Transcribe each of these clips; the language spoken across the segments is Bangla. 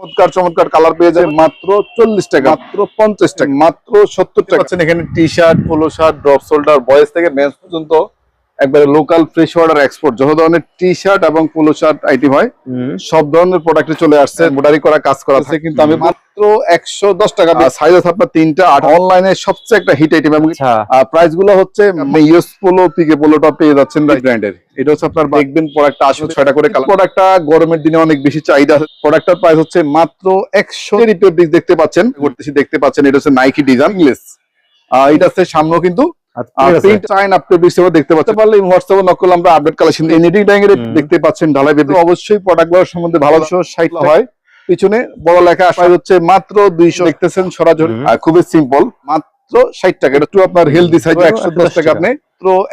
চমৎকার চমৎকার কালার পেয়ে যাবে মাত্র চল্লিশ টাকা। মাত্র পঞ্চাশ টাকা। মাত্র সত্তর টাকা। পাচ্ছেন এখানে T shirt polo shirt drop shoulder বয়স থেকে মেন্স পর্যন্ত একবারে লোকাল ফ্রেশ অর্ডার এক্সপোর্ট যত ধরনের টি শার্ট এবং পোলো শার্ট আইটেম হয় সব ধরনের প্রোডাক্টে চলে আসছে মোডারি করা কাজ করা আছে কিন্তু আমি মাত্র একশো দশ টাকা সাইজ আছে আপনার তিনটা আর অনলাইনে সবচেয়ে একটা হিট আইটেম এবং আচ্ছা। প্রাইসগুলো হচ্ছে ইউএস পোলো পিকে পোলোটা পেয়ে যাচ্ছেন ব্র্যান্ডের এটা হচ্ছে আপনার দেখবেন প্রোডাক্টটা আসলে ছয়টা করে প্রোডাক্টটা গরমের দিনে অনেক বেশি চাহিদা প্রোডাক্টটার প্রাইস হচ্ছে মাত্র একশো দেখতে পাচ্ছেন করতেছি দেখতে পাচ্ছেন এটা হচ্ছে নাইকি ডিজাইন ইংলিশ এটা হচ্ছে সামনেও কিন্তু আচ্ছা, দেখতে পাচ্ছেন। পারলে হোয়াটসঅ্যাপে নক করলে আমরা আপডেট কালেকশন। দেখতে পাচ্ছেন ঢালাই অবশ্যই প্রোডাক্টগুলোর সম্বন্ধে ভালো সাইট হয়। পিছনে বড় লেখা আসা হচ্ছে মাত্র দুইশো দেখতেছেন সরাসরি। খুবই সিম্পল মাত্র ষাট টাকা। এটা আপনার হেলদি সাইজ একশো দশ টাকা টাকা। আপনি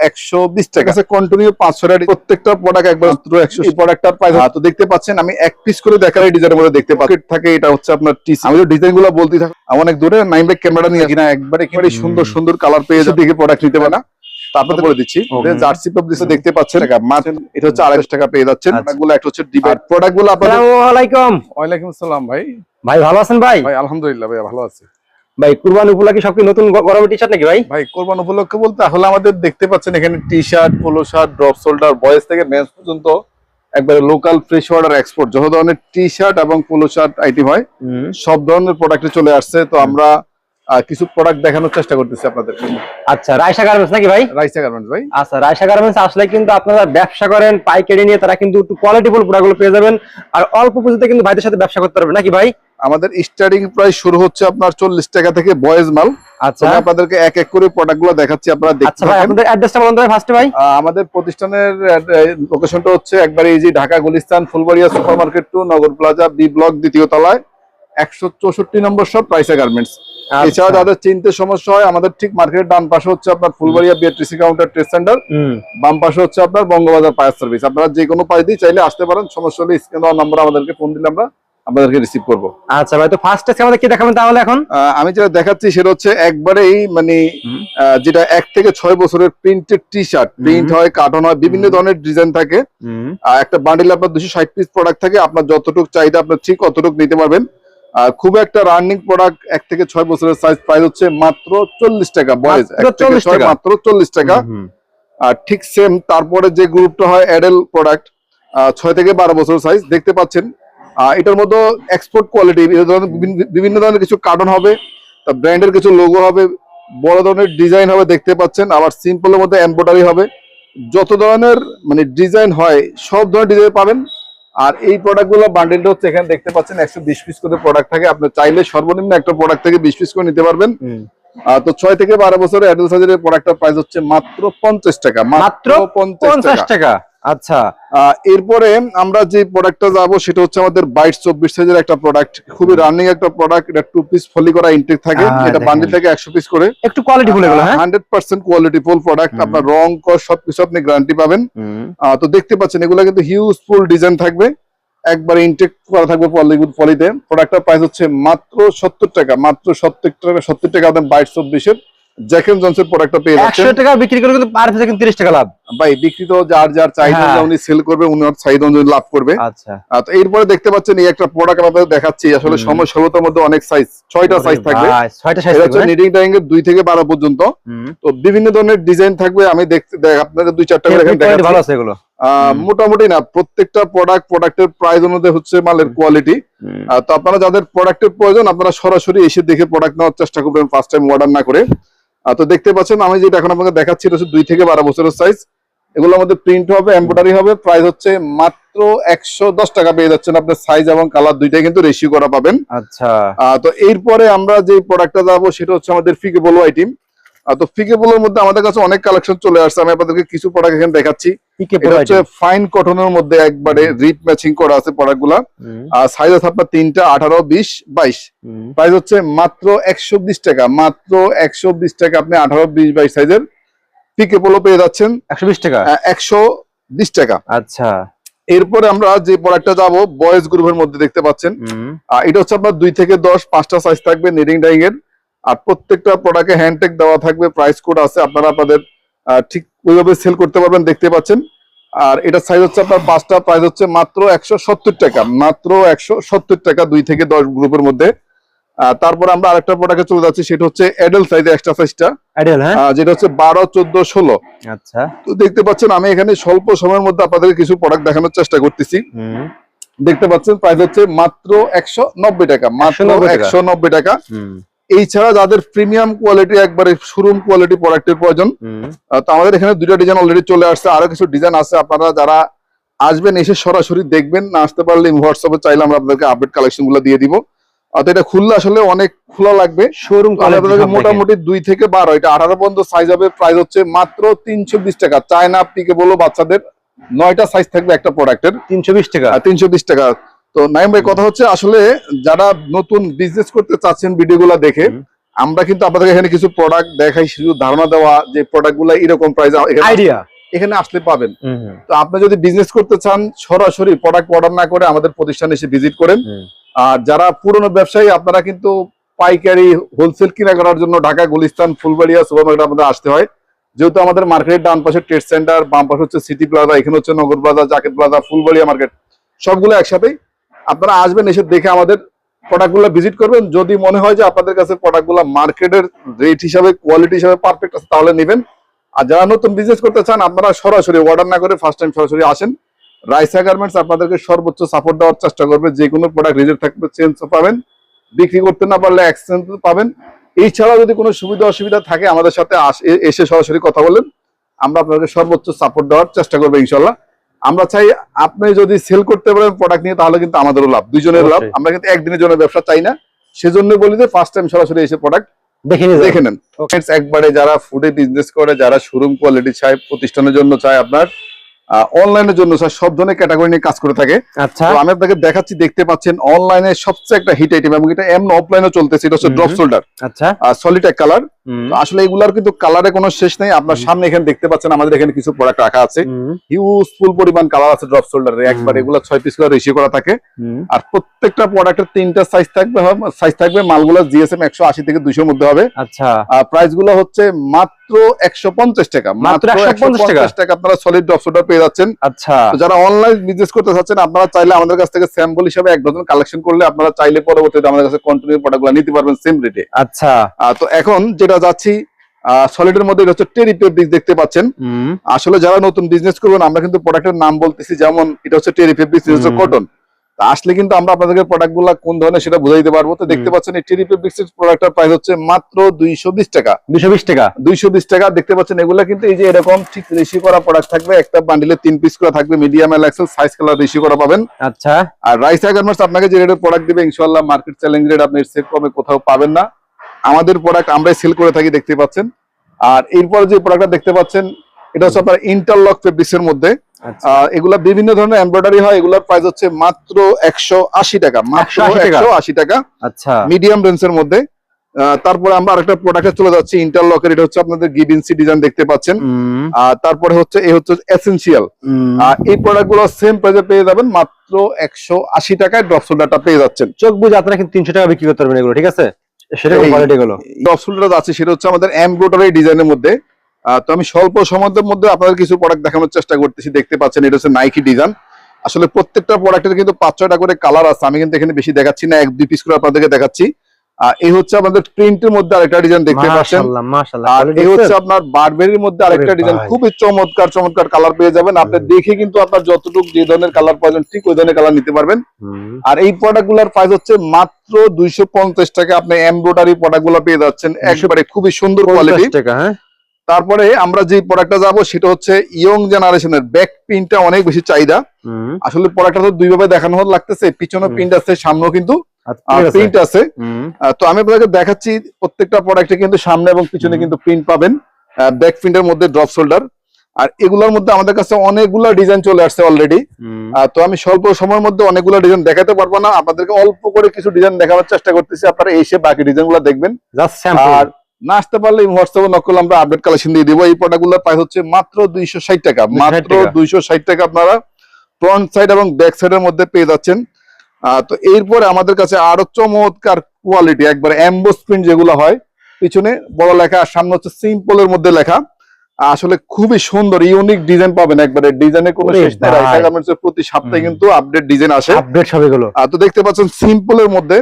একশো বিশ টাকা। আছে কন্টিনিউ পাঁচশো প্রত্যেকটা প্রোডাক্ট একবার একশো প্রোডাক্টটার প্রাইস তো দেখতে পাচ্ছেন আমি এক পিস করে দেখার ডিজাইনের মধ্যে দেখতে পাচ্ছি। থাকে এটা হচ্ছে আপনার টিস আমি ডিজাইনগুলো বলতে থাকি অনেক দূরে নাইন ব্যাগ ক্যামেরা নিয়ে কিনা একবারে একেবারে সুন্দর সুন্দর কালার পেয়ে যাবে। দেখে প্রোডাক্ট নিতে পারে না। তারপরে বলে দিচ্ছি. জার্সি দেখতে পাচ্ছেন। মাত্র এটা হচ্ছে আড়াইশো টাকা পেয়ে যাচ্ছেন। আচ্ছা। প্রোডাক্টগুলো একটা হচ্ছে আপনাদের আসসালামু আলাইকুম। ওয়ালাইকুম আসসালাম ভাই। ভাই ভালো আছেন ভাই? ভাই আলহামদুলিল্লাহ ভাই ভালো আছে। ভাই কুরবান উপলক্ষে সব কি নতুন গরম গরমের টি শার্ট নাকি ভাই? ভাই কুরবান উপলক্ষে বলতে আসলে আমাদের দেখতে পাচ্ছেন এখানে T shirt polo shirt drop shoulder boys থেকে মেন্স পর্যন্ত একবারে লোকাল ফ্রেশ অর্ডার এক্সপোর্ট যত ধরনের টি শার্ট এবং পোলো শার্ট আইটেম হয় সব ধরনের প্রোডাক্টে চলে আসছে। তো আমরা কিছু প্রোডাক্ট দেখানোর চেষ্টা করতেছি আপনাদের আচ্ছা রায়সা গার্মেন্টস নাকি ভাই? রাইসা গার্মেন্টস ভাই। আচ্ছা রায়সা গার্মেন্টস আসলে কিন্তু আপনারা ব্যবসা করেন পাইকারি নিয়ে তারা কিন্তু একটু কোয়ালিটিফুল প্রোডাক্টগুলো পেয়ে যাবেন। আর অল্প পুঁজিতে কিন্তু ভাইদের সাথে ব্যবসা করতে পারবেন নাকি ভাই? আমাদের স্টার্টিং প্রাইস শুরু হচ্ছে আপনার চল্লিশ টাকা থেকে বয়েজ মাল। আচ্ছা। আমি আপনাদেরকে এক এক করে প্রোডাক্টগুলো দেখাচ্ছি আপনারা দেখতে আচ্ছা ভাই। আপনাদের অ্যাড্রেসটা বলুন ভাই ফার্স্টে ভাই। আমাদের প্রতিষ্ঠানের লোকেশনটা হচ্ছে একবারে এই যে Dhaka Gulistan Fulbaria super market to Nagar plaza B block দ্বিতীয় তলায়। একশো চৌষট্টি নম্বর সব প্রাইসা গার্মেন্টস এছাড়া আচ্ছা। যাদের চিনতে সমস্যা হয় আমাদের ঠিক মার্কেটের ডান পাশে হচ্ছে আপনার Fulbaria BATC counter trade centre বাম পাশে হচ্ছে আপনার বঙ্গবাজার ফায়ার সার্ভিস। আপনারা যে কোনো পাশ দিয়ে চাইলে আসতে পারেন সমস্যা হলে স্ক্রিন নাম্বার আমাদেরকে ফোন দিলে আমরা আপনাদেরকে রিসিভ করব। আচ্ছা ভাই তো ফার্স্ট আজকে আমাদের কি দেখাবেন তাহলে এখন? আমি যেটা দেখাচ্ছি সেটা হচ্ছে একবারেই মানে যেটা এক থেকে ছয় বছরের প্রিন্টেড টি শার্ট প্রিন্ট হয় কার্টন হয় বিভিন্ন ধরনের ডিজাইন থাকে। একটা বান্ডিল আপনার দুশো ষাট পিস প্রোডাক্ট থাকে আপনার যতটুকু চাহিদা আপনার ঠিক অতটুকু নিতে পারবেন। আর খুব একটা রানিং প্রোডাক্ট এক থেকে ছয় বছরের সাইজ প্রাইস হচ্ছে মাত্র চল্লিশ টাকা বয়স মাত্র 40 টাকা? মাত্র চল্লিশ টাকা। আর ঠিক সেম তারপরে যে গ্রুপটা হয় অ্যাডেল প্রোডাক্ট ছয় থেকে বারো বছর সাইজ দেখতে পাচ্ছেন। এটার মধ্যে এক্সপোর্ট কোয়ালিটি বিভিন্ন ধরনের কিছু কার্টন হবে ব্র্যান্ডের কিছু লোগো হবে বড় ধরনের ডিজাইন হবে দেখতে পাচ্ছেন। আবার সিম্পলের মধ্যে এমব্রয়ডারি হবে। যত ধরনের মানে ডিজাইন হয় সব ধরনের ডিজাইন পাবেন। আর এই প্রোডাক্টগুলো বান্ডেলটা হচ্ছে এখানে দেখতে পাচ্ছেন একশো বিশ পিস করে প্রোডাক্ট থাকে। আপনি চাইলে সর্বনিম্ন একটা প্রোডাক্ট থেকে বিশ পিস করে নিতে পারবেন। তো ছয় থেকে বারো বছরের অ্যাডাল্ট সাইজের প্রোডাক্টের প্রাইস হচ্ছে মাত্র পঞ্চাশ টাকা মাত্র পঞ্চাশ টাকা। আচ্ছা এরপরে আমরা যে প্রোডাক্টটা যাব সেটা হচ্ছে আমাদের বাইশ চব্বিশ সাইজের একটা প্রোডাক্ট খুবই রানিং একটা প্রোডাক্ট এটা টু পিস ফলি করা ইনটেক থাকে এটা বান্ডিল থেকে একশো পিস করে। একটু কোয়ালিটি ফুল এগুলো hundred percent quality full product আপনার রং কস সবকিছু আপনি গ্যারান্টি পাবেন। আহ, তো দেখতে পাচ্ছেন এগুলো কিন্তু হিউজ ফুল ডিজাইন থাকবে। একবার ইনটেক করা থাকবে পলিউড পলিতে প্রোডাক্টটার প্রাইস হচ্ছে মাত্র সত্তর টাকা মাত্র সত্তর টাকা সত্তর টাকা আপনার বাইশ চব্বিশের জ্যাকেন জনসের প্রোডাক্টটা পেয়ে যাচ্ছেন। টাকা বিক্রি করে কিন্তু পার পিসে কিন্তু তিরিশ টাকা লাভ। ভাই বিক্রি তো যার যার চাহিদা হ্যাঁ। উনি সেল করবে উনি ওর চাহিদা অনুযায়ী লাভ করবে। আচ্ছা। তো এরপরে দেখতে পাচ্ছেন এই একটা প্রোডাক্ট আপনাদের দেখাচ্ছি। আসলে সময় স্বল্পতার মধ্যে অনেক সাইজ ছয়টা সাইজ থাকবে। ভাই, ছয়টা সাইজ থাকবে নিডিং টাইং এর দুই থেকে বারো পর্যন্ত। তো বিভিন্ন ধরনের ডিজাইন থাকবে আমি দেখতে দেখ- আপনাদের দুই চারটা করে দেখাচ্ছি। ভালো আছে এগুলো। মোটামুটি না প্রত্যেকটা প্রোডাক্ট প্রোডাক্টের প্রাইস অনুযায়ী হচ্ছে মালের কোয়ালিটি তো আপনারা যাদের প্রোডাক্টের প্রয়োজন আপনারা সরাসরি এসে দেখে প্রোডাক্ট নেওয়ার চেষ্টা করবেন ফার্স্ট টাইম অর্ডার না করে। তো দেখতে পাচ্ছেন আমি যেটা এখন আপনাকে দেখাচ্ছি এটা হচ্ছে দুই থেকে বারো বছরের সাইজ এগুলো আমাদের প্রিন্ট হবে এম্ব্রয়ডারি হবে প্রাইস হচ্ছে মাত্র একশো দশ টাকা পেয়ে যাচ্ছেন আপনার সাইজ এবং কালার দুইটাই কিন্তু রেশিও করা পাবেন। আচ্ছা। তো এরপরে আমরা যে প্রোডাক্টটা যাব সেটা হচ্ছে আমাদের ফিকে বলো আইটেম তো ফিকে বলোর মধ্যে আমাদের কাছে অনেক কালেকশন চলে আসছে। আমি আপনাদেরকে কিছু প্রোডাক্ট এখানে দেখাচ্ছি। এটা হচ্ছে ফাইন কটনের মধ্যে একবারে রিপ ম্যাচিং করা আছে প্রোডাক্টগুলা। আর সাইজ আছে আপনার তিনটা আঠারো বিশ বাইশ। প্রাইস হচ্ছে মাত্র একশো বিশ টাকা। মাত্র একশো বিশ টাকা আপনি আঠারো বিশ বাইশ সাইজের পিকে পোলো পেয়ে যাচ্ছেন। একশো বিশ টাকা? একশো বিশ টাকা। আচ্ছা। এরপরে আমরা যে প্রোডাক্টটা যাব বয়েজ গ্রুপের মধ্যে দেখতে পাচ্ছেন। এটা হচ্ছে আপনার দুই থেকে দশ পাঁচটা সাইজ থাকবে নিডিং ডাইং এর আর প্রত্যেকটা প্রোডাক্টে হ্যান্ডটেক দেওয়া থাকবে প্রাইস কোড আছে আপনারা আপনাদের ঠিক ওইভাবে সেল করতে পারবেন দেখতে পাচ্ছেন। আর এটা সাইজ হচ্ছে আপনার পাঁচটা প্রাইস হচ্ছে মাত্র একশো সত্তর টাকা মাত্র একশো সত্তর টাকা দুই থেকে দশ গ্রুপের মধ্যে। তারপর আমরা আরেকটা প্রোডাক্টে চলে যাচ্ছি সেটা হচ্ছে এডেল সাইজ এক্সট্রা সাইজটা যেটা হচ্ছে বারো চোদ্দ ষোলো। আচ্ছা। তো দেখতে পাচ্ছেন আমি এখানে স্বল্প সময়ের মধ্যে আপনাদের কিছু প্রোডাক্ট দেখানোর চেষ্টা করতেছি। দেখতে পাচ্ছেন প্রাইস হচ্ছে মাত্র একশো নব্বই টাকা মাত্র একশো নব্বই টাকা। এই ছাড়া যাদের প্রিমিয়াম কোয়ালিটি একবারে শোরুম কোয়ালিটি প্রোডাক্টের প্রয়োজন তো আমাদের এখানে দুইটা ডিজাইন অলরেডি চলে আসছে। আরও কিছু ডিজাইন আছে আপনারা যারা আসবেন এসে সরাসরি দেখবেন না আসতে পারলে হোয়াটসঅ্যাপে চাইলে আমরা আপনাদেরকে আপডেট কালেকশনগুলো দিয়ে দিব। আর এটা খুললে আসলে অনেক খোলা লাগবে। শোরুম মোটামুটি দুই থেকে বারো এটা আঠারো পর্যন্ত সাইজ হবে প্রাইস হচ্ছে মাত্র তিনশো বিশ টাকা। চায়না পিকে বলো বাচ্চাদের নয়টা সাইজ থাকবে একটা প্রোডাক্টের তিনশো বিশ টাকা। তিনশো বিশ টাকা। তো নাইম ভাই কথা হচ্ছে আসলে যারা নতুন বিজনেস করতে চাচ্ছেন ভিডিওগুলো দেখে আমরা কিন্তু আপনাদের এখানে কিছু প্রোডাক্ট দেখাই শুধু ধারণা দেওয়া যে প্রোডাক্টগুলা এরকম প্রাইস আইডিয়া এখানে আসলে পাবেন। তো আপনি যদি বিজনেস করতে চান সরাসরি প্রোডাক্ট অর্ডার না করে আমাদের প্রতিষ্ঠানে এসে ভিজিট করেন। আর যারা পুরনো ব্যবসায়ী আপনারা কিন্তু পাইকারি হোলসেল কিনা করার জন্য ঢাকা গুলিস্তান ফুলবাড়িয়া সুপার মার্কেট আমাদের আসতে হয়। যেহেতু আমাদের মার্কেটের ডান পাশে ট্রেড সেন্টার বাম পাশে হচ্ছে সিটি প্লাজা এখানে হচ্ছে Nagar plaza jacket plaza Fulbaria market সবগুলো একসাথেই আপনারা আসবেন এসে দেখে আমাদের প্রোডাক্টগুলো ভিজিট করবেন। যদি মনে হয় যে আপনাদের কাছে প্রোডাক্টগুলো মার্কেটের রেট হিসাবে কোয়ালিটি হিসাবে পারফেক্ট আছে, তাহলে নেবেন। আর যারা নতুন বিজনেস করতে চান, আপনারা সরাসরি অর্ডার না করে ফার্স্ট টাইম সরাসরি আসেন। রাইসা গার্মেন্টস আপনাদেরকে সর্বোচ্চ সাপোর্ট দেওয়ার চেষ্টা করবে। যে কোনো প্রোডাক্ট রিজেক্ট থাকবে চেঞ্জ পাবেন। বিক্রি করতে না পারলে এক্সচেঞ্জ পাবেন। এছাড়া যদি কোনো সুবিধা অসুবিধা থাকে, আমাদের সাথে এসে সরাসরি কথা বলেন। আমরা আপনাদেরকে সর্বোচ্চ সাপোর্ট দেওয়ার চেষ্টা করব ইনশাল্লাহ আমরা চাই আপনি যদি সেল করতে পারেন প্রোডাক্ট নিয়ে তাহলে কিন্তু আমাদেরও লাভ। দুইজনের লাভ। আমরা কিন্তু একদিনের জন্য ব্যবসা চাই না। সেজন্য বলি যে ফার্স্ট টাইম সরাসরি এসে প্রোডাক্ট দেখে দেখে নেন। একবারে যারা ফুডে বিজনেস করে যারা শোরুম কোয়ালিটি চায় প্রতিষ্ঠানের জন্য চায় আপনার অনলাইনের জন্য চায় সব ধরনের ক্যাটাগরি নিয়ে কাজ করে থাকে। আচ্ছা। তো আমি আপনাকে দেখাচ্ছি দেখতে পাচ্ছেন অনলাইনে সবচেয়ে একটা হিট আইটেম এবং এটা এমন অফলাইনে চলতেছে এটা হচ্ছে ড্রপ শোল্ডার আচ্ছা। সলিড এক কালার আসলে এগুলার কিন্তু কালারে কোনো শেষ নেই। আপনার সামনে এখানে দেখতে পাচ্ছেন আমাদের এখানে কিছু প্রোডাক্ট রাখা আছে। হিউজফুল পরিমাণ কালার আছে ড্রপ শোল্ডারে একবার। এগুলো ছয় পিস করে রেশিও করা থাকে। আর প্রত্যেকটা প্রোডাক্টের তিনটা সাইজ থাকবে সাইজ থাকবে মালগুলো জিএসএম একশো আশি থেকে দুইশোর মধ্যে হবে। আচ্ছা। প্রাইসগুলো হচ্ছে মাত্র একশো পঞ্চাশ টাকা মাত্র 150 টাকা? আপনারা সলিড ড্রপ শোল্ডার পেয়ে যাচ্ছেন। আচ্ছা। যারা অনলাইন বিজনেস করতে চাচ্ছেন আপনারা চাইলে আমাদের কাছ থেকে স্যাম্পল হিসাবে এক ডজন কালেকশন করলে আপনারা চাইলে পরবর্তীতে আমাদের কাছে কন্টিনিউ প্রোডাক্টগুলো নিতে পারবেন সেম রেটে আচ্ছা। তো এখন যেটা যাচ্ছি সলিডের মধ্যে হচ্ছে টেরি ফেব্রিক দেখতে পাচ্ছেন। আসলে যারা নতুন বিজনেস করবেন আমরা কিন্তু প্রোডাক্টের নাম বলতেছি যেমন এটা হচ্ছে টেরি ফেব্রিক এটা আসলে কিন্তু আমরা আপনাদেরকে প্রোডাক্টগুলা কোন ধরনের সেটা বুঝাই দিতে পারব। তো দেখতে। পাচ্ছেন এই টেরি প্রোডাক্টের প্রাইস হচ্ছে মাত্র দুইশো বিশ টাকা। দুশো বিশ টাকা। দুইশো বিশ টাকা দেখতে পাচ্ছেন এগুলো কিন্তু এই যে এরকম ঠিক রেশি করা প্রোডাক্ট থাকবে একটা বান্ডিলে তিন পিস করে থাকবে medium L XL size colour রেশি করা পাবেন। আচ্ছা। আর রাইস গার্মেন্টস আপনাকে যে রেটের প্রোডাক্ট দিবে ইনশাল্লাহ মার্কেট চ্যালেঞ্জ রেট আপনি সেট কমে কোথাও পাবেন না। আমাদের প্রোডাক্ট আমরাই সেল করে থাকি দেখতে পাচ্ছেন। আর এরপর যে প্রোডাক্টটা দেখতে পাচ্ছেন এটা হচ্ছে আপনার ইন্টারলক ফেব্রিক্স এর মধ্যে। এগুলা বিভিন্ন ধরনের এমব্রয়ডারি হয় এগুলোর প্রাইস হচ্ছে মাত্র একশো আশি টাকা মাত্র 180 টাকা? একশো আশি টাকা। আচ্ছা। মিডিয়াম রেঞ্জের মধ্যে। তারপরে আমরা আরেকটা প্রোডাক্টে চলে যাচ্ছি ইন্টারলকের এটা হচ্ছে আপনাদের গিবিনসি ডিজাইন দেখতে পাচ্ছেন। আর তারপরে হচ্ছে এই হচ্ছে এসেনশিয়াল হুম। এই প্রোডাক্টগুলো সেম প্রাইসে পেয়ে যাবেন মাত্র একশো আশি টাকায় ড্রপ শোল্ডারটা পেয়ে যাচ্ছেন। চোখ বুঝে আপনারা কিন্তু তিনশো টাকা বিক্রি করতে পারবেন এগুলো ঠিক আছে? কোয়ালিটি গুলো ড্রপ শোল্ডার আছে সেটা হচ্ছে আমাদের এমব্রয়ডারি ডিজাইনের মধ্যে। তো আমি স্বল্প সময়ের মধ্যে আপনাদের কিছু প্রোডাক্ট দেখানোর চেষ্টা করতেছি। দেখতে পাচ্ছেন এটা হচ্ছে নাইকি ডিজাইন আসলে প্রত্যেকটা প্রোডাক্টের কিন্তু পাঁচ ছয়টা করে কালার আছে। আমি কিন্তু এখানে বেশি দেখাচ্ছি না এক দুই পিস করে আপনাদেরকে দেখাচ্ছি। এই হচ্ছে আমাদের প্রিন্টের মধ্যে আরেকটা ডিজাইন দেখতে পাচ্ছেন। আর এই হচ্ছে আপনার বারবেরির মধ্যে আরেকটা ডিজাইন খুবই চমৎকার চমৎকার কালার পেয়ে যাবেন। আপনি দেখে কিন্তু আপনার যতটুকু যে ধরনের কালার প্রয়োজন ঠিক ওই ধরনের কালার নিতে পারবেন। আর এই প্রোডাক্টগুলার প্রাইস হচ্ছে মাত্র দুইশো পঞ্চাশ টাকা। আপনি এমব্রয়ডারি প্রোডাক্টগুলো পেয়ে যাচ্ছেন। একবারে খুবই সুন্দর কোয়ালিটি 50 টাকা হ্যাঁ? তারপরে আমরা যে প্রোডাক্টটা যাব সেটা হচ্ছে ইয়ং জেনারেশনের ব্যাক প্রিন্টটা অনেক বেশি চাহিদা। আসলে প্রোডাক্টটা তো দুইভাবে দেখানো লাগতেছে। পিছনে প্রিন্ট আছে সামনেও কিন্তু। প্রিন্ট আছে। তো আমি আপনাকে দেখাচ্ছি প্রত্যেকটা প্রোডাক্টে কিন্তু সামনে এবং পিছনে কিন্তু প্রিন্ট পাবেন। ব্যাক প্রিন্টের মধ্যে ড্রপ শোল্ডার আর এগুলোর মধ্যে আমাদের কাছে অনেকগুলো ডিজাইন চলে আসছে অলরেডি তো আমি স্বল্প সময়ের মধ্যে অনেকগুলো ডিজাইন দেখাতে পারব না। আপনাদেরকে অল্প করে কিছু ডিজাইন দেখানোর চেষ্টা করতেছি। আপনারা এসে বাকি ডিজাইনগুলো দেখবেন। জাস্ট স্যাম্পল আর না আসতে পারলে হোয়াটসঅ্যাপে নক করলে আমরা আপডেট কালেকশন দিয়ে দিব। এই প্রোডাক্টগুলোর প্রাইস হচ্ছে মাত্র দুইশো ষাট টাকা। মাত্র দুইশো ষাট টাকা আপনারা ফ্রন্ট সাইড এবং ব্যাক সাইডের মধ্যে পেয়ে যাচ্ছেন। তো এরপরে আমাদের কাছে আরও চমৎকার কোয়ালিটি একবার অ্যাম্বোস প্রিন্ট যেগুলো হয় পিছনে বড় লেখা আর সামনে হচ্ছে সিম্পল এর মধ্যে লেখা। আসলে খুবই সুন্দর ইউনিক ডিজাইন পাবেন একবারে। ডিজাইনে কোনো শেষ নেই। রাইসা গার্মেন্টস প্রতি সপ্তাহে কিন্তু আপডেট ডিজাইন আসে। আপডেট সব এগুলো। আহ, তো দেখতে পাচ্ছেন সিম্পল এর মধ্যে।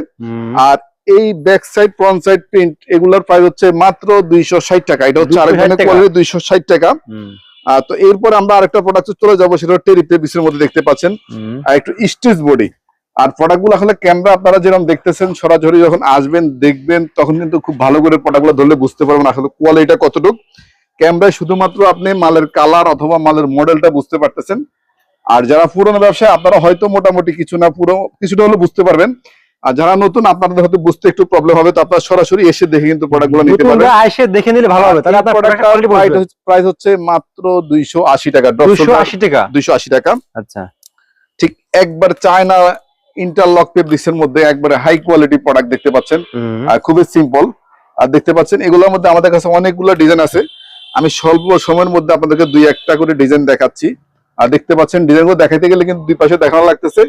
আর এই back side front side print এগুলোর প্রাইস হচ্ছে মাত্র দুইশো ষাট টাকা। এটা হচ্ছে 260 আরেক ধরনের টাকা? কোয়ালিটি দুইশো ষাট টাকা। তো এরপর আমরা আরেকটা প্রোডাক্ট চলে যাব সেটা টেরিপে পিসের মধ্যে দেখতে পাচ্ছেন। আর একটু স্টিচ বডি আর প্রোডাক্টগুলো আসলে ক্যামেরা আপনারা যেরকম দেখতেছেন সরাসরি যখন আসবেন দেখবেন তখন কিন্তু খুব ভালো করে প্রোডাক্টগুলো ধরলে বুঝতে পারবেন আসলে কোয়ালিটিটা কতটুকু। ক্যামেরায় শুধুমাত্র আপনি মালের কালার অথবা মালের মডেলটা বুঝতে পারতেছেন। আর যারা পুরনো ব্যবসায় আপনারা হয়তো মোটামুটি কিছু না পুরো কিছুটা হলে বুঝতে পারবেন। আর যারা নতুন আপনাদের হয়তো বুঝতে একটু প্রবলেম হবে তো আপনারা সরাসরি এসে দেখে কিন্তু প্রোডাক্টগুলো নিতে পারবেন। আইসে দেখে নিলে ভালো হবে তাহলে আপনার প্রোডাক্ট প্রাইস হচ্ছে মাত্র দুইশো আশি টাকা দুশো আশি টাকা? দুইশো আশি টাকা। আচ্ছা। ঠিক একবার চায়না ইন্টারলক ফেব্রিক্সের মধ্যে একবারে হাই কোয়ালিটি প্রোডাক্ট দেখতে পাচ্ছেন। আর খুবই সিম্পল আর দেখতে পাচ্ছেন এগুলোর মধ্যে আমাদের কাছে অনেকগুলো ডিজাইন আছে। আমি স্বল্প সময়ের মধ্যে আপনাদেরকে দুই একটা করে ডিজাইন দেখাচ্ছি। আর দেখতে পাচ্ছেন ডিজাইনগুলো দেখাইতে গেলে কিন্তু দুই পাশে দেখানো লাগতেছে।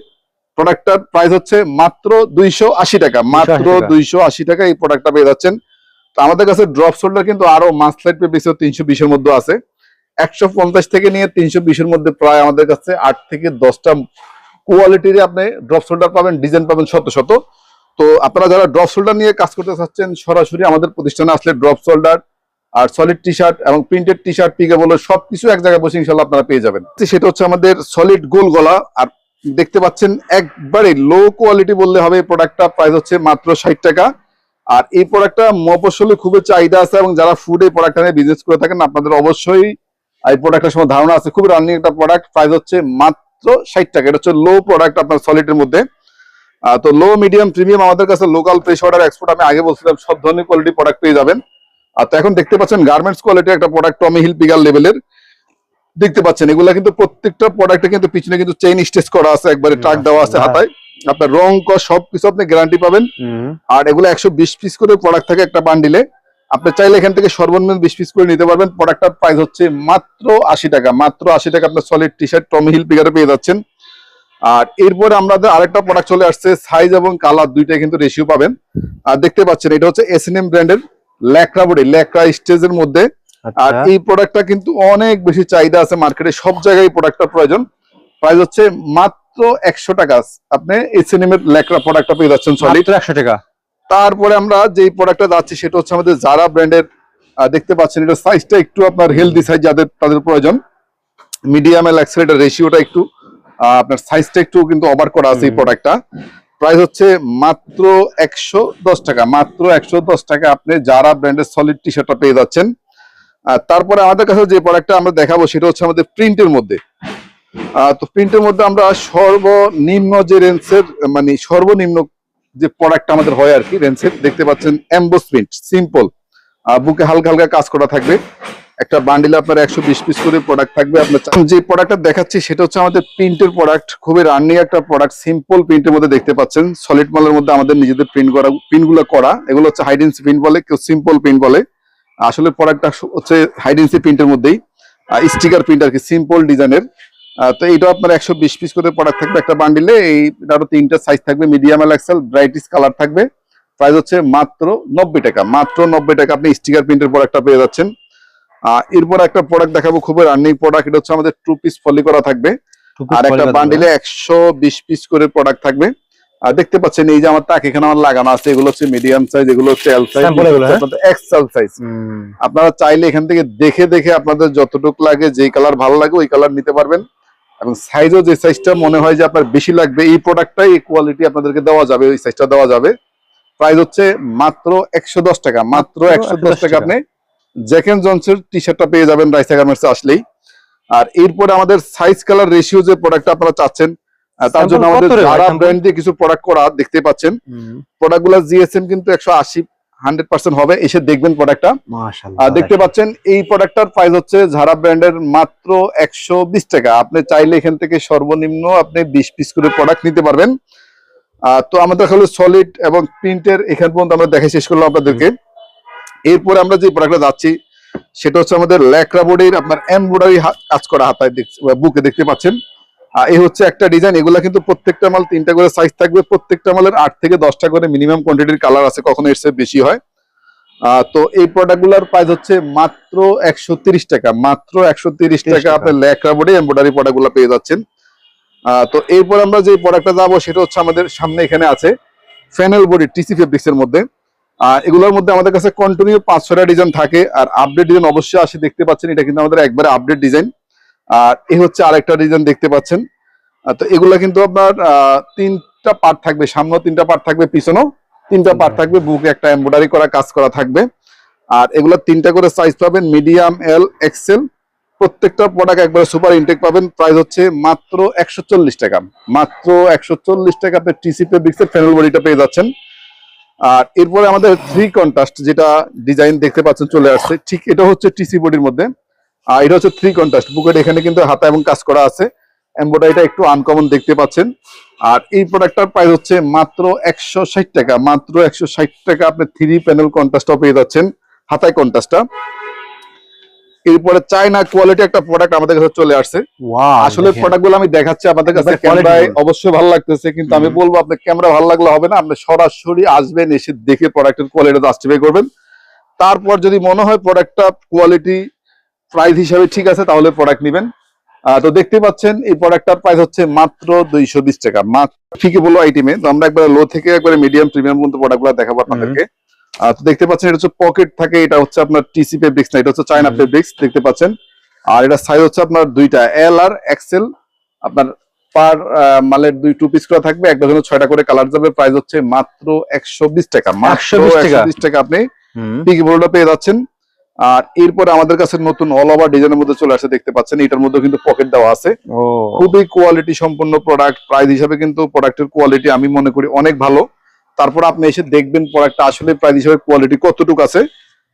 প্রোডাক্টটার প্রাইস হচ্ছে মাত্র দুইশো আশি টাকা মাত্র দুইশো আশি টাকা। এই প্রোডাক্টটা পেয়ে যাচ্ছেন। তো আমাদের কাছে ড্রপ শোল্ডার কিন্তু আরও মাসলাইট পেপিসও তিনশো বিশের মধ্যে আছে। একশো পঞ্চাশ থেকে নিয়ে তিনশো বিশের মধ্যে প্রায় আমাদের কাছে আট থেকে দশটা কোয়ালিটির আপনি ড্রপ শোল্ডার পাবেন ডিজাইন পাবেন শত শত। তো আপনারা যারা ড্রপ শোল্ডার নিয়ে কাজ করতে চাচ্ছেন সরাসরি আমাদের প্রতিষ্ঠানে আসলে ড্রপ শোল্ডার আর সলিড টি শার্ট এবং প্রিন্টেড টি শার্ট পিকে বলে সবকিছু এক জায়গায় বসে ইনশাল্লাহ আপনারা পেয়ে যাবেন। সেটা হচ্ছে আমাদের সলিড গোল গলা আর দেখতে পাচ্ছেন, একবারে লো কোয়ালিটি বললে হবে, এই প্রোডাক্টটা প্রাইস হচ্ছে মাত্র ষাট টাকা। আর এই প্রোডাক্টটা মফসলে খুবই চাহিদা আছে এবং যারা ফুড এই প্রোডাক্টটা নিয়ে বিজনেস করে থাকেন, আপনাদের অবশ্যই এই প্রোডাক্টের সময় ধারণা আছে, খুবই রানিং একটা প্রোডাক্ট প্রাইস হচ্ছে মাত্র ষাট টাকা। এটা হচ্ছে লো প্রোডাক্ট আপনার সলিডের মধ্যে। তো লো মিডিয়াম প্রিমিয়াম আমাদের কাছে লোকাল প্রেস অর্ডার এক্সপোর্ট আমি আগে বলছিলাম, সব ধরনের কোয়ালিটি প্রোডাক্ট পেয়ে যাবেন। আর তো এখন দেখতে পাচ্ছেন গার্মেন্টস কোয়ালিটি একটা প্রোডাক্ট টমি হিল পিগার লেভেলের দেখতে পাচ্ছেন এগুলা কিন্তু প্রত্যেকটা প্রোডাক্টে কিন্তু পিছনে কিন্তু চেইন স্টেচ করা আছে একবারে ট্রাক দেওয়া আছে বাহ। হাতায়। আপনার রং কস সবকিছু আপনি গ্যারান্টি পাবেন। আর এগুলো একশো বিশ পিস করে প্রোডাক্ট থাকে একটা বান্ডিলে আপনি চাইলে এখান থেকে সর্বনিম্ন বিশ পিস করে নিতে পারবেন। প্রোডাক্টটার প্রাইস হচ্ছে মাত্র আশি টাকা মাত্র আশি টাকা আপনার সলিড টি শার্ট টমি হিল পিগারে পেয়ে যাচ্ছেন। আর এরপরে আমাদের আরেকটা প্রোডাক্ট চলে আসছে সাইজ এবং কালার দুইটাই কিন্তু রেশিও পাবেন। আর দেখতে পাচ্ছেন এটা হচ্ছে এস এন এম ব্র্যান্ডের ল্যাকড়া বডি ল্যাকড়া স্টেজের মধ্যে আর আচ্ছা এই প্রোডাক্টটা কিন্তু অনেক বেশি চাহিদা আছে মার্কেটে সব জায়গায় প্রোডাক্টটা প্রয়োজন। প্রাইস হচ্ছে মাত্র একশো টাকা। আপনি এস এন এম এর ল্যাকড়া প্রোডাক্টটা পেয়ে যাচ্ছেন সলিড একশো টাকা। তারপরে আমরা যেই প্রোডাক্টটা যাচ্ছি সেটা হচ্ছে আমাদের জারা ব্র্যান্ডের দেখতে পাচ্ছেন এটা সাইজটা একটু আপনার হেলদি সাইজ যাদের তাদের প্রয়োজন। মিডিয়াম এল অ্যাক্সেলেটার রেশিওটা একটু আপনার সাইজটা একটু কিন্তু ওভার করা আছে এই প্রোডাক্টটা প্রাইস হচ্ছে মাত্র একশো দশ টাকা। মাত্র একশো দশ টাকা আপনি যারা ব্র্যান্ডের সলিড টি শার্টটা পেয়ে যাচ্ছেন। আর তারপরে আমাদের কাছে যে প্রোডাক্টটা আমরা দেখাবো, সেটা হচ্ছে আমাদের প্রিন্টের মধ্যে। তো প্রিন্টের মধ্যে আমরা সর্বনিম্ন যে রেঞ্জের মানে সর্বনিম্ন যে প্রোডাক্ট আমাদের হয় আর কি, রেঞ্জের, দেখতে পাচ্ছেন এমবোস প্রিন্ট সিম্পল বুকে হালকা হালকা কাজ করা থাকবে। একটা বান্ডিলে আপনার একশো বিশ পিস করে প্রোডাক্ট থাকবে। আপনার যে প্রোডাক্টটা দেখাচ্ছি, সেটা হচ্ছে আমাদের প্রিন্টের প্রোডাক্ট খুবই রানিং একটা প্রোডাক্ট সিম্পল প্রিন্টের মধ্যে দেখতে পাচ্ছেন। সলিড মালের মধ্যে আমাদের নিজেদের প্রিন্ট করা প্রিন্টগুলো করা। এগুলো হচ্ছে হাইডেন্সি প্রিন্ট বলে, কেউ সিম্পল প্রিন্ট বলে। আসলে প্রোডাক্টটা হচ্ছে হাইডেন্সি প্রিন্টের মধ্যেই স্টিকার প্রিন্ট আর কি সিম্পল ডিজাইনের তো এইটা আপনার একশো বিশ পিস করে প্রোডাক্ট থাকবে একটা বান্ডিলে এই আরও তিনটা সাইজ থাকবে মিডিয়াম এল এক্সেল ব্রাইটিস কালার থাকবে। প্রাইস হচ্ছে মাত্র নব্বই টাকা মাত্র নব্বই টাকা আপনি স্টিকার প্রিন্টের প্রোডাক্টটা পেয়ে যাচ্ছেন। এরপর একটা প্রোডাক্ট দেখাবো খুবই রানিং প্রোডাক্ট এটা হচ্ছে আমাদের টু পিস ফলি করা থাকবে আর একটা বান্ডিলে একশো বিশ পিস করে প্রোডাক্ট থাকবে। আর দেখতে পাচ্ছেন এই যে আমার তাক এখানে আমার লাগানো আছে এগুলো হচ্ছে মিডিয়াম সাইজ এগুলো হচ্ছে এল সাইজ? এক্সেল সাইজ আপনারা চাইলে এখান থেকে দেখে দেখে আপনাদের যতটুকু লাগে যেই কালার ভালো লাগে ওই কালার নিতে পারবেন। এবং সাইজও যে সাইজটা মনে হয় যে আপনার বেশি লাগবে এই প্রোডাক্টটাই এই কোয়ালিটি আপনাদেরকে দেওয়া যাবে ওই সাইজটা দেওয়া যাবে। প্রাইস হচ্ছে মাত্র একশো দশ টাকা মাত্র একশো দশ 110 টাকা। আপনি জ্যাকেন জনসের টি শার্টটা পেয়ে যাবেন রাইসা গার্মেন্টস আসলেই। আর এরপরে আমাদের সাইজ কালার রেশিও যে প্রোডাক্টটা আপনারা চাচ্ছেন তার জন্য আমাদের? যারা ব্র্যান্ড দিয়ে কিছু প্রোডাক্ট করা দেখতে পাচ্ছেন। প্রোডাক্টগুলা জিএসএম কিন্তু একশো আশি হান্ড্রেড পার্সেন্ট হবে। এসে দেখবেন প্রোডাক্টটা দেখতে পাচ্ছেন এই প্রোডাক্টটার প্রাইস হচ্ছে ঝাড়া ব্র্যান্ডের মাত্র একশো বিশ টাকা। আপনি চাইলে এখান থেকে সর্বনিম্ন আপনি বিশ পিস করে প্রোডাক্ট নিতে পারবেন। তো আমাদের হলো সলিড এবং প্রিন্টের এখান পর্যন্ত আমরা দেখে শেষ করলাম আপনাদেরকে। এরপরে আমরা যে প্রোডাক্টটা যাচ্ছি সেটা হচ্ছে আমাদের ল্যাকড়া বডির আপনার এমব্রয়ডারি কাজ করা হাতায় বুকে দেখতে পাচ্ছেন। এই হচ্ছে একটা ডিজাইন এগুলা কিন্তু প্রত্যেকটা মাল তিনটা করে সাইজ থাকবে। প্রত্যেকটা মালের আট থেকে দশটা করে মিনিমাম কোয়ান্টিটির কালার আছে কখনো এর বেশি হয়। তো এই প্রোডাক্টগুলার প্রাইস হচ্ছে মাত্র একশো তিরিশ টাকা মাত্র একশো তিরিশ 30 টাকা টাকা। আপনি ল্যাকড়া এমব্রয়ডারি প্রোডাক্টগুলা পেয়ে যাচ্ছেন। তো এরপর আমরা যে প্রোডাক্টটা যাব সেটা হচ্ছে আমাদের সামনে এখানে আছে ফ্যানেল বডি টিসি ফেব্রিক্স এর মধ্যে। আর এগুলোর মধ্যে আমাদের কাছে কন্টিনিউ পাঁচ ছটা ডিজাইন থাকে আর আপডেট ডিজাইন অবশ্যই আসে দেখতে পাচ্ছেন এটা কিন্তু আমাদের একবারে আপডেট ডিজাইন আর এই হচ্ছে আরেকটা ডিজাইন দেখতে পাচ্ছেন। তো এগুলা কিন্তু আপনার তিনটা পার্ট থাকবে। সামনেও তিনটা পার্ট থাকবে পিছনেও তিনটা পার্ট থাকবে। বুকে একটা এমব্রয়ডারি করা কাজ করা থাকবে। আর এগুলো তিনটা করে সাইজ পাবেন মিডিয়াম এল এক্সেল প্রত্যেকটা প্রোডাক্ট একবারে সুপার ইনটেক পাবেন। প্রাইস হচ্ছে মাত্র একশো চল্লিশ টাকা। মাত্র একশো চল্লিশ টাকা আপনি টিসি ফেব্রিক্সের ফ্যানেল বডিটা পেয়ে যাচ্ছেন। আর এরপরে আমাদের থ্রি কন্ট্রাস্ট যেটা ডিজাইন দেখতে পাচ্ছেন চলে আসছে ঠিক এটা হচ্ছে টিসি বডির মধ্যে। আর এটা হচ্ছে থ্রি কন্ট্রাস্ট বুকেট এখানে কিন্তু হাতা এবং কাজ করা আছে। এমব্রয়ডারিটা একটু আনকমন দেখতে পাচ্ছেন। আর এই প্রোডাক্টটার প্রাইস হচ্ছে মাত্র একশো ষাট টাকা মাত্র একশো ষাট টাকা আপনি থ্রি প্যানেল কন্ট্রাস্টটাও পেয়ে যাচ্ছেন হাতায় কন্ট্রাস্টটা এরপরে চায়না কোয়ালিটি একটা প্রোডাক্ট আমাদের কাছে চলে আসছে। আসলে আমি দেখাচ্ছি আপনাদের কাছে ক্যামেরায় অবশ্যই ভালো লাগতেছে কিন্তু আমি বলব আপনার ক্যামেরা ভালো লাগলে হবে না আপনি সরাসরি আসবেন এসে দেখে প্রোডাক্টের কোয়ালিটি জাস্টিফাই করবেন। তারপর যদি মনে হয় প্রোডাক্টটা কোয়ালিটি প্রাইস হিসাবে ঠিক আছে তাহলে প্রোডাক্ট নেবেন। তো দেখতে পাচ্ছেন এই প্রোডাক্টটার প্রাইস হচ্ছে মাত্র দুইশো বিশ টাকা। মাত্র ঠিকই বলো আইটেমে তো আমরা একবার লো থেকে একবারে মিডিয়াম প্রিমিয়াম পর্যন্ত প্রোডাক্টগুলো দেখাবো আপনাদেরকে। তো দেখতে পাচ্ছেন এটা হচ্ছে পকেট থাকে এটা হচ্ছে আপনার টিসি ফেব্রিক্স না এটা হচ্ছে চায়না। ফেব্রিক্স দেখতে পাচ্ছেন। আর এটা সাইজ হচ্ছে আপনার দুইটা এল আর এক্সেল আপনার পার মালের দুই টু পিস করে থাকবে একটা জন্য ছয়টা করে কালার যাবে প্রাইস হচ্ছে মাত্র একশো বিশ টাকা। মাত্র একশো বিশ টাকা। আপনি। পিকি বোর্ডটা পেয়ে যাচ্ছেন। আর এরপরে আমাদের কাছে নতুন অল ওভার ডিজাইনের মধ্যে চলে আসে দেখতে পাচ্ছেন এটার মধ্যে কিন্তু পকেট দেওয়া আছে। খুবই কোয়ালিটি সম্পন্ন প্রোডাক্ট প্রাইস হিসাবে কিন্তু প্রোডাক্টের কোয়ালিটি আমি মনে করি অনেক ভালো। তারপর আপনি এসে দেখবেন প্রোডাক্টটা আসলে প্রাইস হিসাবে কোয়ালিটি কতটুকু আছে।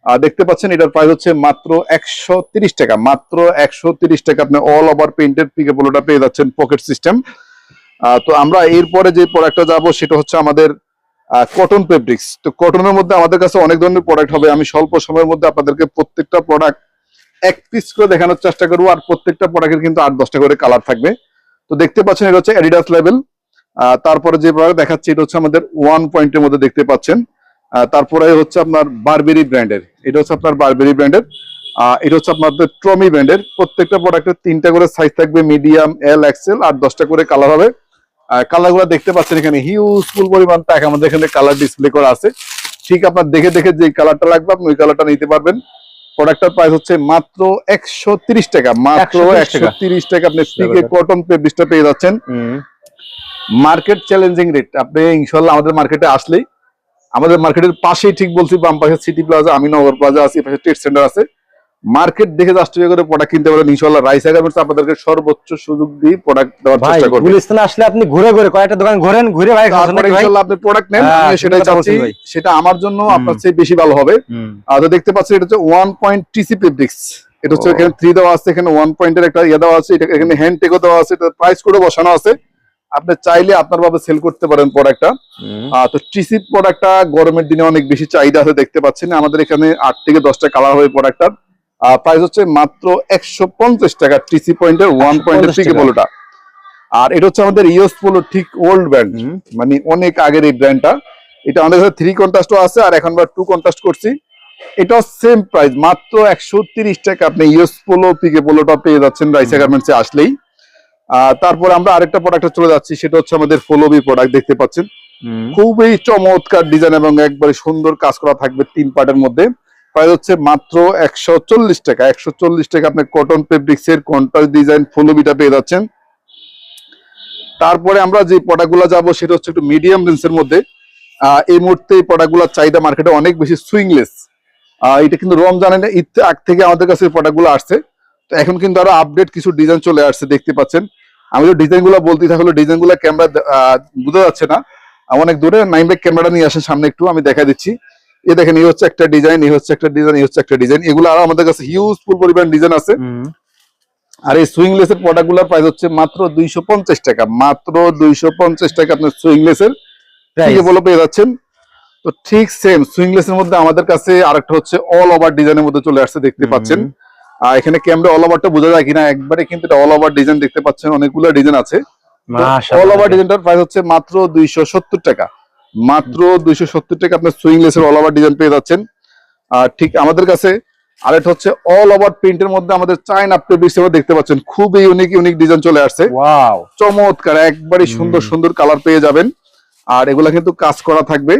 আর দেখতে পাচ্ছেন এটার প্রাইস হচ্ছে মাত্র একশো তিরিশ টাকা মাত্র একশো তিরিশ টাকা আপনি অল ওভার প্রিন্টেড পিকে পোলোটা পেয়ে যাচ্ছেন পকেট সিস্টেম তো আমরা এরপরে যে প্রোডাক্টটা যাব সেটা হচ্ছে আমাদের কটন ফেব্রিক্স তো কটনের মধ্যে আমাদের কাছে অনেক ধরনের প্রোডাক্ট হবে। আমি স্বল্প সময়ের মধ্যে আপনাদেরকে প্রত্যেকটা প্রোডাক্ট এক পিস করে দেখানোর চেষ্টা করব। আর প্রত্যেকটা প্রোডাক্টের কিন্তু আট, দশটা করে কালার থাকবে। তো দেখতে পাচ্ছেন এটা হচ্ছে অ্যাডিডাস লেভেল তারপরে যে প্রোডাক্ট দেখাচ্ছি, এটা হচ্ছে আমাদের ওয়ান পয়েন্টের মধ্যে দেখতে পাচ্ছেন। তারপরে হচ্ছে আপনার বারবেরি ব্র্যান্ডের এটা হচ্ছে আপনার বারবেরি ব্র্যান্ডের এটা হচ্ছে আপনাদের ট্রমি ব্র্যান্ডের প্রত্যেকটা প্রোডাক্টের তিনটা করে সাইজ থাকবে। মিডিয়াম এল এক্সেল আর দশটা করে কালার হবে। কালারগুলো দেখতে পাচ্ছেন এখানে হিউজফুল পরিমাণ প্যাক আমাদের এখানে কালার ডিসপ্লে করা আছে। ঠিক আপনার দেখে দেখে যে কালারটা লাগবে আপনি ওই কালারটা নিতে পারবেন। প্রোডাক্টটার প্রাইস হচ্ছে মাত্র একশো তিরিশ টাকা মাত্র একশো টাকা। তিরিশ টাকা আপনি পিকে। কটন পেব্রিক্সটা পেয়ে যাচ্ছেন। মার্কেট চ্যালেঞ্জিং রেট আপনি ইনশাল্লাহ আমাদের মার্কেটে আসলেই। আমাদের মার্কেটের পাশেই ঠিক বলছি বাম পাশে সিটি প্লাজা আমিনগর প্লাজা আছে পাশে ট্রেড সেন্টার আছে। মার্কেট দেখে জাস্টিফাই করে প্রোডাক্ট কিনতে পারেন ইনশাল্লাহ রাইস গার্মেন্টস আপনাদেরকে সর্বোচ্চ সুযোগ দিয়ে প্রোডাক্ট দেওয়ার চেষ্টা করবে। গুলিস্তানে আসলে আপনি ঘুরে ঘুরে কয়েকটা দোকান ঘোরেন ঘুরে ভাই? ইনশাল্লাহ আপনি প্রোডাক্ট নেন হ্যাঁ, আমি সেটাই চাচ্ছি। সেটা আমার জন্য আপনার চেয়ে বেশি ভালো হবে। আর তো দেখতে পাচ্ছেন এটা হচ্ছে ওয়ান পয়েন্ট টিসি ফেব্রিক্স এটা হচ্ছে এখানে থ্রি দেওয়া আছে এখানে ওয়ান পয়েন্টের একটা ইয়ে দেওয়া আছে এটা এখানে হ্যান্ড টেকও দেওয়া আছে এটা প্রাইস করে বসানো আছে। আপনি চাইলে আপনার ভাবে সেল করতে পারেন প্রোডাক্টটা। তো টিসি প্রোডাক্টটা গরমের দিনে অনেক বেশি চাহিদা আছে দেখতে পাচ্ছেন। আমাদের এখানে আট থেকে দশটা কালার হবে প্রোডাক্টটার প্রাইস হচ্ছে মাত্র একশো পঞ্চাশ টাকা টিসি পয়েন্টের ওয়ান পয়েন্টের 150 থেকে পোলোটা আর এটা হচ্ছে আমাদের ইউএস পোলো ঠিক ওল্ড ব্র্যান্ড মানে অনেক আগের এই ব্র্যান্ডটা এটা আমাদের কাছে থ্রি কন্টাস্টও আছে আর এখন আমরা টু কন্টাস্ট করছি। এটা সেম প্রাইস মাত্র একশো তিরিশ টাকা। আপনি ইউএস পোলো পিকে পোলোটা পেয়ে যাচ্ছেন রাইসা গার্মেন্টসে আসলেই। তারপর আমরা আরেকটা প্রোডাক্টে চলে যাচ্ছি সেটা হচ্ছে আমাদের ফলোবি প্রোডাক্ট দেখতে পাচ্ছেন। খুবই চমৎকার ডিজাইন এবং একবারে সুন্দর কাজ করা থাকবে তিন পার্টের মধ্যে। প্রাইস হচ্ছে মাত্র একশো চল্লিশ টাকা। একশো চল্লিশ টাকা আপনি কটন ফেব্রিক্স এর কন্ট্রাস্ট ডিজাইন ফুলবিটা পেয়ে যাচ্ছেন। তারপরে আমরা যে প্রোডাক্টগুলো যাব, সেটা হচ্ছে একটু মিডিয়াম রেঞ্জের মধ্যে। এই মুহূর্তে এই প্রোডাক্টগুলোর চাহিদা মার্কেটে অনেক বেশি সুইংলেস এটা কিন্তু রমজানের ঈদ আগ থেকে আমাদের কাছে প্রোডাক্টগুলো আসছে। তো এখন কিন্তু আরও আপডেট কিছু ডিজাইন চলে আসছে, দেখতে পাচ্ছেন। আমি তো ডিজাইনগুলো বলতে থাকলে ডিজাইনগুলো ক্যামেরা বোঝা যাচ্ছে না। অনেক দূরে নাইন ব্যাগ ক্যামেরা নিয়ে আসেন সামনে একটু, আমি দেখা দিচ্ছি। এ দেখেন এই হচ্ছে একটা ডিজাইন এই হচ্ছে একটা ডিজাইন এই হচ্ছে একটা ডিজাইন এগুলো আরও আমাদের কাছে হিউজফুল পরিমাণ ডিজাইন আছে। আর এই সুইংলেস এর প্রোডাক্টগুলোর প্রাইস হচ্ছে মাত্র দুইশো পঞ্চাশ টাকা। মাত্র দুইশো পঞ্চাশ টাকা আপনার সুইংলেস এর। বলে পেয়ে যাচ্ছেন। তো ঠিক সেম সুইংলেস এর মধ্যে আমাদের কাছে আরেকটা হচ্ছে অল ওভার ডিজাইনের মধ্যে চলে আসছে দেখতে পাচ্ছেন। আর এখানে ক্যামেরা অল ওভারটা বোঝা যায় কিনা একবারে কিন্তু অল ওভার ডিজাইন দেখতে পাচ্ছেন অনেকগুলো ডিজাইন আছে। অল ওভার ডিজাইনটার প্রাইস হচ্ছে মাত্র দুইশো সত্তর টাকা। মাত্র দুইশো সত্তর টাকা আপনার সুইংলেস এর অল ওভার ডিজাইন পেয়ে যাচ্ছেন। আর ঠিক আমাদের কাছে আরেকটা হচ্ছে অল ওভার প্রিন্টের মধ্যে আমাদের চাইনা ফেব্রিক্স দেখতে পাচ্ছেন। খুবই ইউনিক ইউনিক ডিজাইন চলে আসছে। চমৎকার একবারই সুন্দর সুন্দর কালার পেয়ে যাবেন। আর এগুলা কিন্তু কাজ করা থাকবে।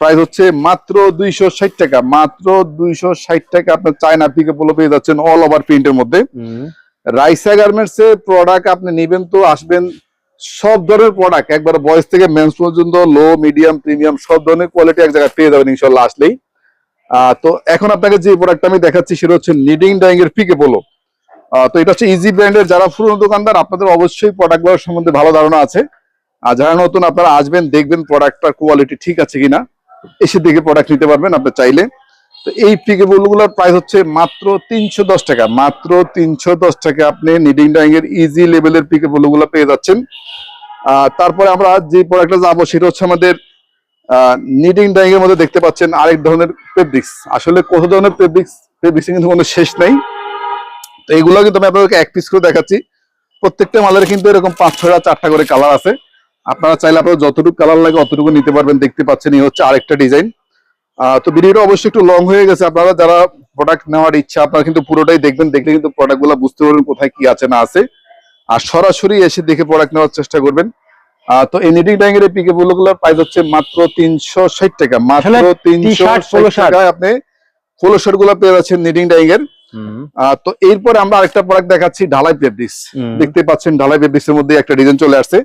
প্রাইস হচ্ছে মাত্র দুইশো ষাট টাকা মাত্র দুইশো ষাট টাকা আপনার চায়না পিকে পোলো পেয়ে যাচ্ছেন অল ওভার প্রিন্টের মধ্যে। রাইসা গার্মেন্টস এর প্রোডাক্ট আপনি নেবেন তো আসবেন সব ধরনের প্রোডাক্ট একবার বয়স থেকে মেন্স পর্যন্ত লো মিডিয়াম প্রিমিয়াম সব ধরনের কোয়ালিটি এক জায়গায় পেয়ে যাবেন ইনশাল্লাহ আসলেই। তো এখন আপনাকে যে প্রোডাক্টটা আমি দেখাচ্ছি সেটা হচ্ছে নিডিং ডাইং এর পিকে পোলো তো এটা হচ্ছে ইজি ব্র্যান্ডের যারা পুরনো দোকানদার, আপনাদের অবশ্যই প্রোডাক্টগুলোর সম্বন্ধে ভালো ধারণা আছে। আর যারা নতুন, আপনারা আসবেন, দেখবেন প্রোডাক্টটার কোয়ালিটি ঠিক আছে কিনা। এসে দেখে প্রোডাক্ট নিতে পারবেন, আপনি চাইলে। তো এই পিকে গুলোর প্রাইস হচ্ছে মাত্র তিনশো দশ টাকা। মাত্র তিনশো দশ টাকা আপনি নিডিং ডাইং এর ইজি লেভেলের পিকে গুলো পেয়ে যাচ্ছেন। তারপরে আমরা যে প্রোডাক্টটা যাব সেটা হচ্ছে আমাদের নিডিং ডাইং এর মধ্যে দেখতে পাচ্ছেন আরেক ধরনের ফেব্রিক্স আসলে কত ধরনের ফেব্রিক্স ফেব্রিক্স কিন্তু কোনো শেষ নেই। তো এইগুলো কিন্তু আমি আপনাদেরকে এক পিস করে দেখাচ্ছি। প্রত্যেকটা মালের কিন্তু এরকম পাঁচ, ছয়টা, চারটা করে কালার আছে। আপনারা চাইলে আপনারা যতটুকু কালার লাগে অতটুকু নিতে পারবেন। দেখতে পাচ্ছেন এই হচ্ছে আরেকটা ডিজাইন তো ভিডিওটা অবশ্যই একটু লং হয়ে গেছে। আপনারা যারা প্রোডাক্ট নেওয়ার ইচ্ছা আপনারা কিন্তু পুরোটাই দেখবেন। দেখলে কিন্তু প্রোডাক্টগুলো বুঝতে পারবেন কোথায় কি আছে না আছে। আর সরাসরি এসে দেখে প্রোডাক্ট নেওয়ার চেষ্টা করবেন। তো এই নিটিং ডাইং এর পিকে গুলোর প্রাইস হচ্ছে মাত্র তিনশো ষাট টাকা। মাত্র তিনশো। টাকায় আপনি পোলো শার্টগুলো পেয়ে যাচ্ছেন নিটিং ডাইং এর। তো এরপরে আমরা আরেকটা প্রোডাক্ট দেখাচ্ছি ঢালাই ফেব্রিক্স দেখতে পাচ্ছেন ঢালাই ফেব্রিক্স এর মধ্যে একটা ডিজাইন চলে আসছে।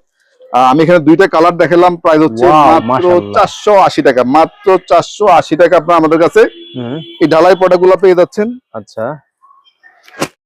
আমি এখানে দুইটা কালার দেখালাম। প্রাইস হচ্ছে মাত্র চারশো আশি টাকা। মাত্র চারশো আশি টাকা আপনার আমাদের কাছে। এই ঢালাই পটা গুলো পেয়ে যাচ্ছেন। আচ্ছা।